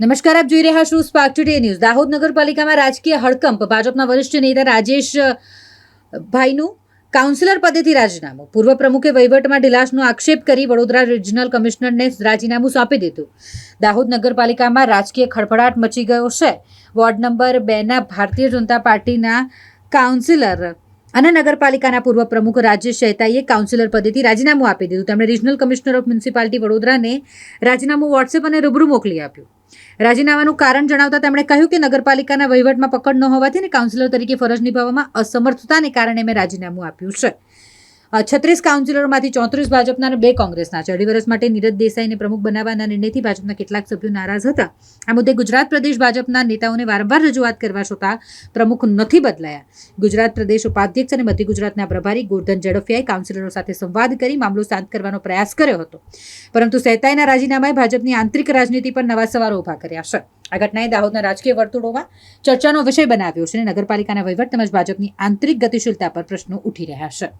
નમસ્કાર, આપ જોઈ રહ્યા છો સ્પાર્ક ટુડે ન્યૂઝ દાહોદ નગરપાલિકામાં રાજકીય હડકંપ. ભાજપના વરિષ્ઠ નેતા રાજેશ ભાઈનું કાઉન્સિલર પદેથી રાજીનામું. પૂર્વ પ્રમુખે વહીવટમાં ઢીલાશનો આક્ષેપ કરી વડોદરા રિજનલ કમિશનરને રાજીનામું સોંપી દીધું. દાહોદ નગરપાલિકામાં રાજકીય ખળભળાટ મચી ગયો છે. વોર્ડ નંબર બેના ભારતીય જનતા પાર્ટીના કાઉન્સિલર અને નગરપાલિકાના પૂર્વ પ્રમુખ રાજેશ શેતાઈએ કાઉન્સિલર પદેથી રાજીનામું આપી દીધું. તેમણે રિજનલ કમિશનર ઓફ મ્યુનિસિપાલિટી વડોદરાને રાજીનામું વોટ્સએપ અને રૂબરૂ મોકલી આપ્યું. રાજીનામાનું કારણ જણાવતા તેમણે કહ્યું કે નગરપાલિકાના વહીવટમાં પકડ ન હોવાથી અને કાઉન્સિલર તરીકે ફરજ નિભાવવામાં અસમર્થતાને કારણે મેં રાજીનામું આપ્યું છે. છત્રીસ કાઉન્સિલરોમાંથી ચોત્રીસ ભાજપના અને બે કોંગ્રેસના છે. અઢી વર્ષ માટે નીરજ દેસાઈને પ્રમુખ બનાવવાના નિર્ણયથી ભાજપના કેટલાક સભ્યો નારાજ હતા. આ મુદ્દે ગુજરાત પ્રદેશ ભાજપના નેતાઓને વારંવાર રજૂઆત કરવા છતાં પ્રમુખ નથી બદલાયા. ગુજરાત પ્રદેશ ઉપાધ્યક્ષ અને મધ્ય ગુજરાતના પ્રભારી ગોરધન ઝડફિયાએ કાઉન્સિલરો સાથે સંવાદ કરી મામલો શાંત કરવાનો પ્રયાસ કર્યો હતો. પરંતુ સહેતાઈના રાજીનામાએ ભાજપની આંતરિક રાજનીતિ પર નવા સવાલો ઊભા કર્યા છે. આ ઘટનાએ દાહોદના રાજકીય વર્તુળોમાં ચર્ચાનો વિષય બનાવ્યો છે અને નગરપાલિકાના વહીવટ તેમજ ભાજપની આંતરિક ગતિશીલતા પર પ્રશ્નો ઉઠી રહ્યા છે.